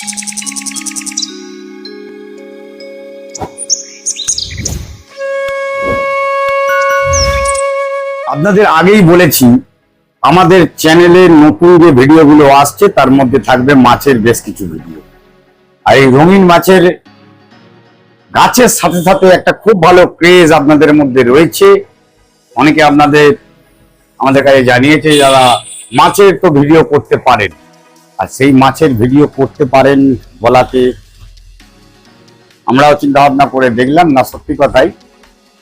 আপনাদের আগেই বলেছি, আমাদের চ্যানেলে নতুন যে ভিডিওগুলো আসছে, তার মধ্যে থাকবে মাছের বেশ কিছু ভিডিও। আর এই রঙিন মাছের গাছের সাথে সাথে একটা খুব ভালো ক্রেজ আপনাদের মধ্যে রয়েছে। অনেকে আপনাদের, আমাদের কাছে জানিয়েছে যারা মাছের তো ভিডিও করতে পারেন। আর সেই মাছের ভিডিও করতে পারেন বলাতে আমরাও চিন্তা ভাবনা করে দেখলাম, না সত্যি কথাই।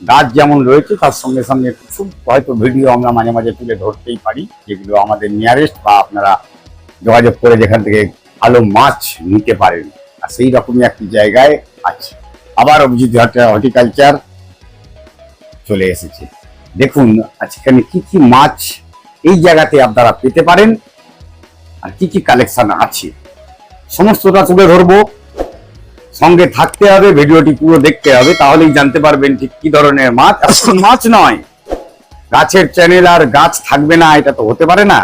গাছ যেমন রয়েছে, তার সঙ্গে সঙ্গে কিছু হয়তো ভিডিও আমরা মাঝে মাঝে তুলে ধরতেই পারি, যেগুলো আমাদের নিয়ারেস্ট বা আপনারা যোগাযোগ করে যেখান থেকে ভালো মাছ নিতে পারেন। আর সেই রকমই একটি জায়গায় আছে আবার অভিজিৎ হর্টিকালচার চলে এসেছে। দেখুন আজকাল কি কি মাছ এই জায়গাতে আপনারা পেতে পারেন আর কি কি কালেকশন আছে? সমস্তটা তুলে ধরবো। সঙ্গে থাকতে হবে, ভিডিওটি পুরো দেখতে হবে, তাহলেই জানতে পারবেন ঠিক কি ধরনের মাছ। মাছ নয়, গাছের চ্যানেল আর গাছ থাকবে না, এটা তো হতে পারে না।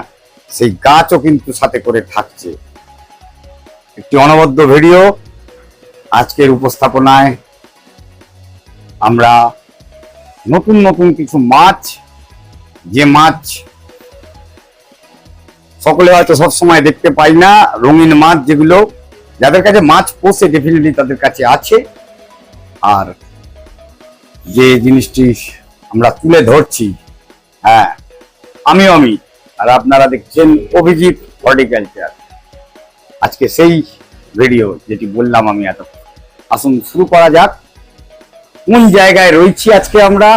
সেই গাছও কিন্তু সাথে করে থাকছে। একটি অনবদ্য ভিডিও আজকের উপস্থাপনায়। আমরা নতুন নতুন কিছু মাছ, যে মাছ সকলে হয়তো সবসময় দেখতে পাই না, রঙিন মাছ যেগুলো, যাদের কাছে মাছ পোষে ডেফিনেটলি তাদের কাছে আছে। আর যে জিনিসটি আমরা তুলে ধরছি হ্যাঁ আমিও আমি, আর আপনারা দেখছেন অভিজিৎ হর্টিকালচার। আজকে সেই ভিডিও যেটি বললাম আমি এত আসুন শুরু করা যাক। কোন জায়গায় রয়েছি আজকে আমরা?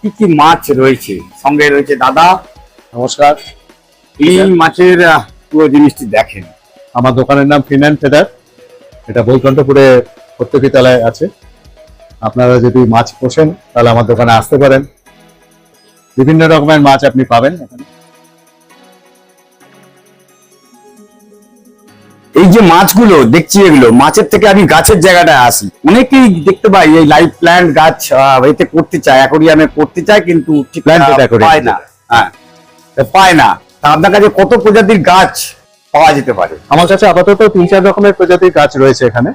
কি কি মাছ রয়েছে? সঙ্গে রয়েছে দাদা। নমস্কার। এই মাছের পুরো জিনিসটি দেখেন। আমার দোকানের নাম এটা তলায় আছে। আপনারা যদি মাছ পোষেন তাহলে আমার দোকানে আসতে পারেন। বিভিন্ন রকমের মাছ আপনি পাবেন এখানে। এই যে মাছগুলো দেখছি এগুলো মাছের থেকে আমি গাছের জায়গাটায় আসি। অনেকেই দেখতে পাই এই লাইভ প্ল্যান্ট গাছ এতে করতে চায় অ্যাকোরিয়ামে করতে চায় কিন্তু ঠিক পায় না। হ্যাঁ পায় না। আপনার কাছে কত প্রজাতির গাছ পাওয়া যেতে পারে? আমার কাছে আপাতত তিন চার রকমের প্রজাতির গাছ রয়েছে এখানে।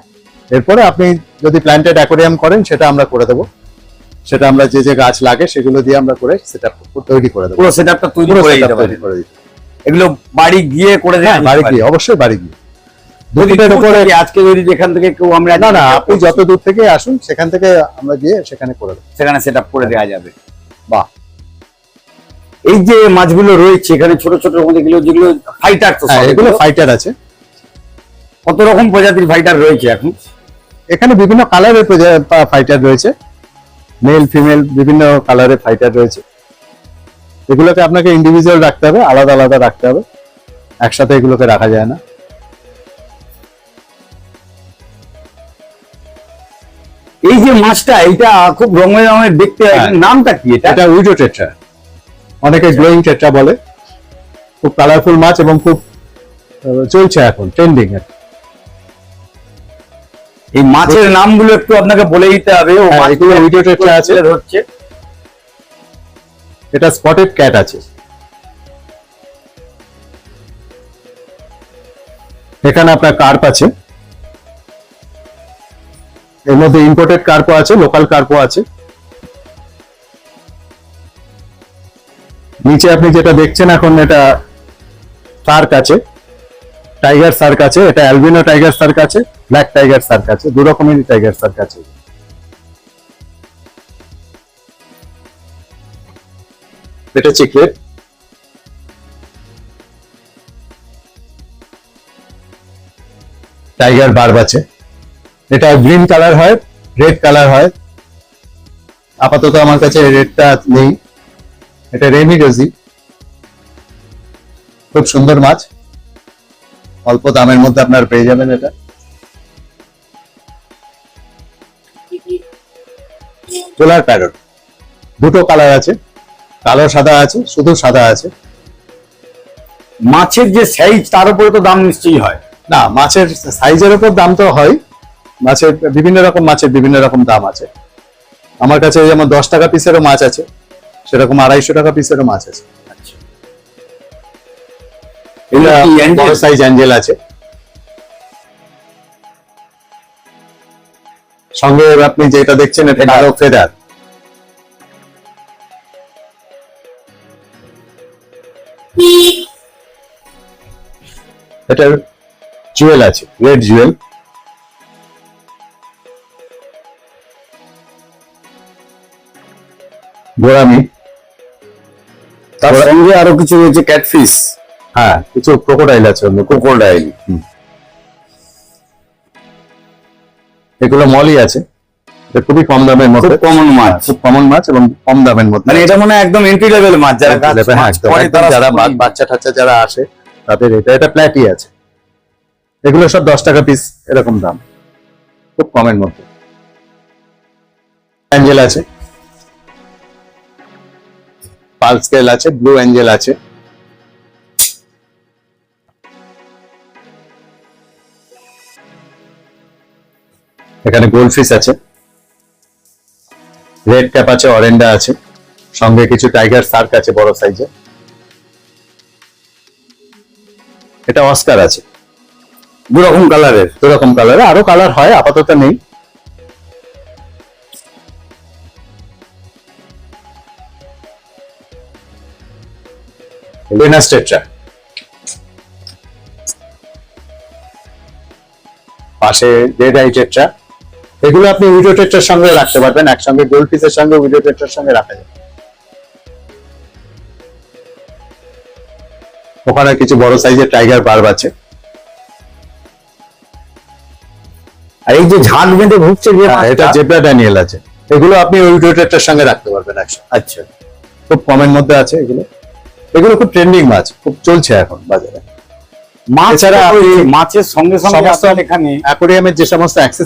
এরপরে আপনি যদি প্ল্যান্টেড অ্যাকোরিয়াম করেন সেটা আমরা করে দেবো। সেটা আমরা যে যে গাছ লাগে সেগুলো দিয়ে আমরা করে সেটা তৈরি করে দেবো। পুরো সেটআপটা তৈরি করে দিতে এগুলো বাড়ি গিয়ে করে হ্যাঁ দিতে বাড়ি গিয়ে অবশ্যই বাড়ি গিয়ে। দু যদি ফুটের দূর উপরে আজকে যদি যেখান থেকে কেউ আমরা না না আপনি যত দূর থেকে আসুন সেখান থেকে আমরা গিয়ে সেখানে করে দেবো। সেখানে সেটআপ করে দেওয়া যাবে। বাহ। এই যে মাছগুলো রয়েছে এখানে ছোট ছোট যেগুলো ফাইটার তো হ্যাঁ এগুলো। ফাইটার আছে। কত রকম প্রজাতির ফাইটার রয়েছে এখন? এখানে বিভিন্ন কালারের ফাইটার রয়েছে। মেল ফিমেল বিভিন্ন কালারের ফাইটার রয়েছে। এগুলোকে আপনাকে ইন্ডিভিজুয়াল রাখতে হবে আলাদা আলাদা রাখতে হবে। একসাথে এগুলোকে রাখা যায় না। এই যে মাছটা এটা খুব রঙের রঙের দেখতে হয় নামটা কি? এটা? এটা উইডো টেট্রা অনেকে গ্লোয়িং টেট্রা বলে। খুব কালারফুল মাছ এবং খুব চলছে এখন ট্রেন্ডিং এই মাছের নামগুলো একটু আপনাকে বলে দিতে হবে। ও মাছগুলো video tetra আছে। এটা স্পটেড ক্যাট আছে। এখানে আপনার কার্প আছে। এর মধ্যে ইম্পোর্টেড কার্পো আছে লোকাল কার্পো আছে। নিচে আপনি যেটা দেখছেন এখন এটা সার্ক আছে। টাইগার সার্ক আছে, এটা অ্যালবিনো টাইগার সার্ক আছে, ব্ল্যাক টাইগার সার্ক আছে দু রকমেরই টাইগার সার্ক আছে। এটা চিকলেট টাইগার বার্ব আছে। এটা গ্রিন কালার হয়, রেড কালার হয়। আপাতত আমার কাছে রেডটা নেই। এটা রেমি রোজি খুব সুন্দর মাছ। অল্প দামের মধ্যে আপনার পেয়ে যাবেন এটা। পোলার প্যারট। দুটো কালার আছে। কালো সাদা আছে শুধু সাদা আছে। মাছের যে সাইজ তার উপরে তো দাম নিশ্চয়ই হয়। না মাছের সাইজের উপর দাম তো হয়। মাছের বিভিন্ন রকম মাছের বিভিন্ন রকম দাম আছে। আমার কাছে যেমন দশ টাকা পিসেরও মাছ আছে। সেরকম আড়াইশো টাকা পিসেরও মাছ আছে। সঙ্গে আপনি যেটা দেখছেন এটা আরও ফেদার এটার জুয়েল আছে রেড জুয়েল গোরামি তার সঙ্গে আরও কিছু রয়েছে ক্যাটফিস হ্যাঁ কিছু ক্রোকোডাইল আছে ক্রোকোডাইল এগুলো মলি আছে। খুবই কম দামের মধ্যে। কমন মাছ। খুব কমন মাছ এবং কম দামের মধ্যে। মানে এটা মনে হয় একদম এন্ট্রি লেভেল মাছ যারা হ্যাঁ, যারা বাচ্চা টাচ্চা যারা আসে তাদের এটা এটা প্ল্যাটি আছে। এগুলো সব দশ টাকা পিস এরকম দাম। খুব কমের মধ্যে। অ্যাঞ্জেল আছে। পাল স্কেল আছে, ব্লু অ্যাঞ্জেল আছে। এখানে গোল্ডফিশ আছে। রেড ক্যাপ আছে, অরেন্ডা আছে। সঙ্গে কিছু টাইগার সার্ক আছে বড় সাইজে। এটা অস্কার আছে। দু রকম কালারের দু রকম কালার আরও কালার হয়, আপাতত নেই। ভেনাস টেট্রা পাশে রেড আই টেট্রা এগুলো আপনি উইডো টেট্রার সঙ্গে রাখতে পারবেন একসঙ্গে গোল্ড পিসের সঙ্গে উইডো টেট্রার সঙ্গে রাখা যাবে ওখানে কিছু বড় সাইজের টাইগার বার্ব আছে। আর এই যে ঝাঁক বেঁধে ঘুরছে যে হ্যাঁ, এটা জেব্রা ড্যানিয়েল আছে। এগুলো আপনি উইডোটেটার সঙ্গে রাখতে পারবেন একসাথে আচ্ছা। খুব কমের মধ্যে আছে এগুলো। এগুলো খুব ট্রেন্ডিং মাছ খুব চলছে এখন বাজারে। মাছ ছাড়া মাছের সঙ্গে সঙ্গে আপনার এখানে অ্যাকোরিয়ামের যে সমস্ত আছে।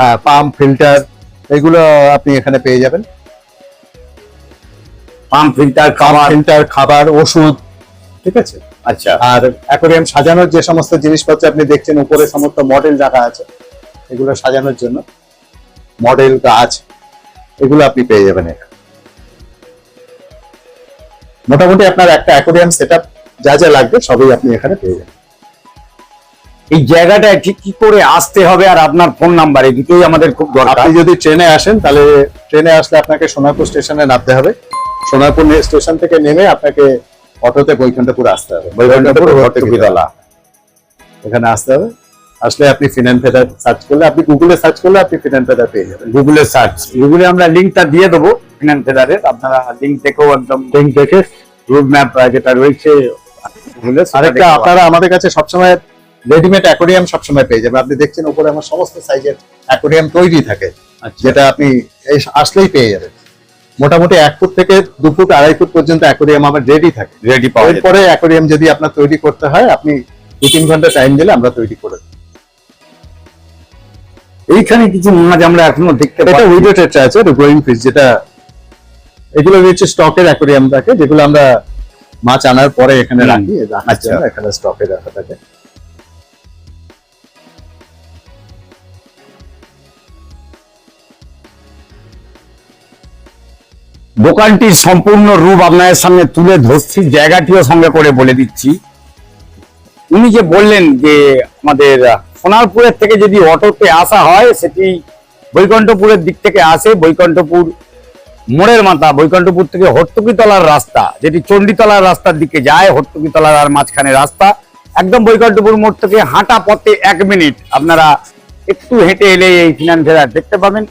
হ্যাঁ পাম্প ফিল্টার এগুলো আপনি এখানে পেয়ে যাবেন। পাম্প ফিল্টার পাম্প খাবার। ফিল্টার খাবার ওষুধ ঠিক আছে? আচ্ছা। আর অ্যাকোরিয়াম সাজানোর যে সমস্ত জিনিসপত্র আপনি দেখছেন উপরে সমস্ত মডেল রাখা আছে এগুলো সাজানোর জন্য। মডেল গাছ এগুলো আপনি পেয়ে যাবেন এখানে। মোটামুটি আপনার একটা অ্যাকোরিয়াম সেটআপ যা যা লাগবে সবই আপনি এখানে পেয়ে যাবেন। এই জায়গাটায় ঠিক কি করে আসতে হবে আর আপনার ফোন নাম্বার এই দুটোই আমাদের খুব দরকার। আপনি যদি ট্রেনে আসেন তাহলে ট্রেনে আসলে আপনাকে সোনারপুর স্টেশনে নামতে হবে। সোনারপুর স্টেশন থেকে নেমে আপনাকে অটোতে বৈকুণ্ঠপুর আসতে হবে। বৈকুণ্ঠপুর ভর্তুকিতলা। এখানে আসতে হবে। আসলে আপনি ফিনান ফেদার সার্চ করলে আপনি গুগলে সার্চ করলে আপনি ফিনান ফেদার পেয়ে যাবেন। গুগলে সার্চ গুগলে আমরা লিঙ্কটা দিয়ে দেবো। ফিনান্স ফেডারের আপনারা লিঙ্ক থেকেও একদম লিঙ্ক দেখে রুট ম্যাপ যেটা রয়েছে আরেকটা আপনারা আমাদের কাছে সবসময় রেডিমেড অ্যাকোরিয়াম সবসময় পেয়ে যাবেন। আপনি দেখছেন উপরে আমার সমস্ত সাইজের অ্যাকোরিয়াম তৈরি থাকে আচ্ছা। যেটা আপনি আসলেই পেয়ে যাবেন। মোটামুটি এক ফুট থেকে দু ফুট আড়াই ফুট পর্যন্ত অ্যাকোরিয়াম আমার রেডি থাকে। রেডি পাওয়া যাবে এরপরে অ্যাকোরিয়াম যদি আপনার তৈরি করতে হয় আপনি দু তিন ঘণ্টা টাইম দিলে আমরা তৈরি করে। এইখানে কিছু মাছ আমরা এখনও দেখতে এটা পাচ্ছি। উইডো আছে গ্রোয়িং ফিশ যেটা এগুলো হচ্ছে স্টকের অ্যাকোরিয়াম থাকে যেগুলো আমরা মাছ আনার পরে এখানে রাখি রাখার আচ্ছা। জন্য এখানে স্টকে রাখা থাকে। দোকানটির সম্পূর্ণ রূপ আপনাদের সামনে তুলে ধরছি জায়গাটিও সঙ্গে করে বলে দিচ্ছি। উনি যে বললেন যে আমাদের সোনারপুরের থেকে যদি অটোতে আসা হয় সেটি বৈকণ্ঠপুরের দিক থেকে আসে বৈকণ্ঠপুর মোড়ের মাথা বৈকণ্ঠপুর থেকে হর্তুকিতলার রাস্তা যেটি চণ্ডীতলার রাস্তার দিকে যায় হর্তুকিতলার আর মাঝখানে রাস্তা। একদম বৈকণ্ঠপুর মোড় থেকে হাঁটা পথে এক মিনিট। আপনারা একটু হেঁটে এলে এই ফিনান্স ফেয়ার দেখতে পাবেন।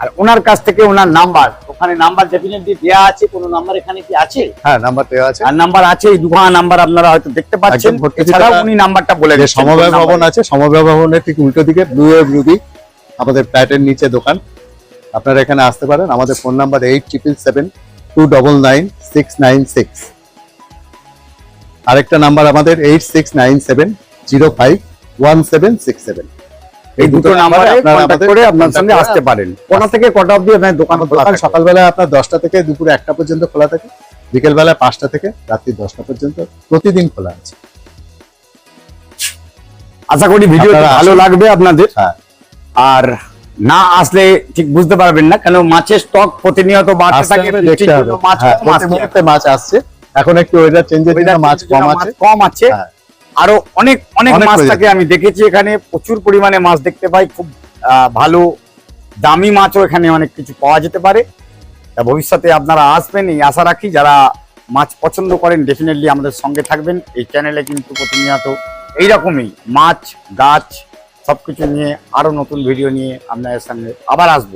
আর ওনার কাছ থেকে ওনার নাম্বার ওখানে নাম্বার ডেফিনেটলি দেওয়া আছে। কোনো নাম্বার এখানে কি আছে? হ্যাঁ নাম্বার দেওয়া আছে। আর নাম্বার আছে এই দুখানা নাম্বার আপনারা হয়তো দেখতে পাচ্ছেন। এছাড়াও উনি নাম্বারটা বলে দিচ্ছেন। সমবায় ভবন আছে সমবায় ভবনের ঠিক উল্টো দিকে ব্লু এ আমাদের ফ্ল্যাটের নিচে দোকান। আপনারা এখানে আসতে পারেন। আমাদের phone number eight triple seven two double nine six nine six আরেকটা নাম্বার আমাদের eight six nine seven zero five one seven six seven এই দুটো নাম্বারে আপনারা করে করে আসতে পারেন। কোথা থেকে কটা অবধি আপনার দোকান? সকালবেলা আপনার দশটা থেকে দুপুরে একটা পর্যন্ত খোলা থাকে। বিকেলবেলা পাঁচটা থেকে রাত্রি দশটা পর্যন্ত প্রতিদিন খোলা আছে। আশা করি ভিডিও ভালো লাগবে আপনাদের। হ্যাঁ। আর না আসলে ঠিক বুঝতে পারবেন না কেন মাছের স্টক প্রতিনিয়ত বাড়তে থাকে দেখতে হবে। মাছ হ্যাঁ, আসছে। মাছ আসছে। এখন একটু ওয়েদার চেঞ্জের জন্য মাছ কম আছে। কম আছে। হ্যাঁ। আরও অনেক অনেক মাছ থাকে আমি দেখেছি এখানে প্রচুর পরিমাণে মাছ দেখতে পাই। খুব ভালো দামি মাছও এখানে অনেক কিছু পাওয়া যেতে পারে। তা ভবিষ্যতে আপনারা আসবেন এই আশা রাখি। যারা মাছ পছন্দ করেন ডেফিনেটলি আমাদের সঙ্গে থাকবেন। এই চ্যানেলে কিন্তু প্রতিনিয়ত এইরকমই মাছ গাছ সবকিছু নিয়ে আরও নতুন ভিডিও নিয়ে আপনাদের সামনে আবার আসব।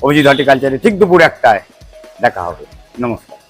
অভিজিৎ হর্টিকালচারে ঠিক দুপুর একটায়। দেখা হবে। নমস্কার।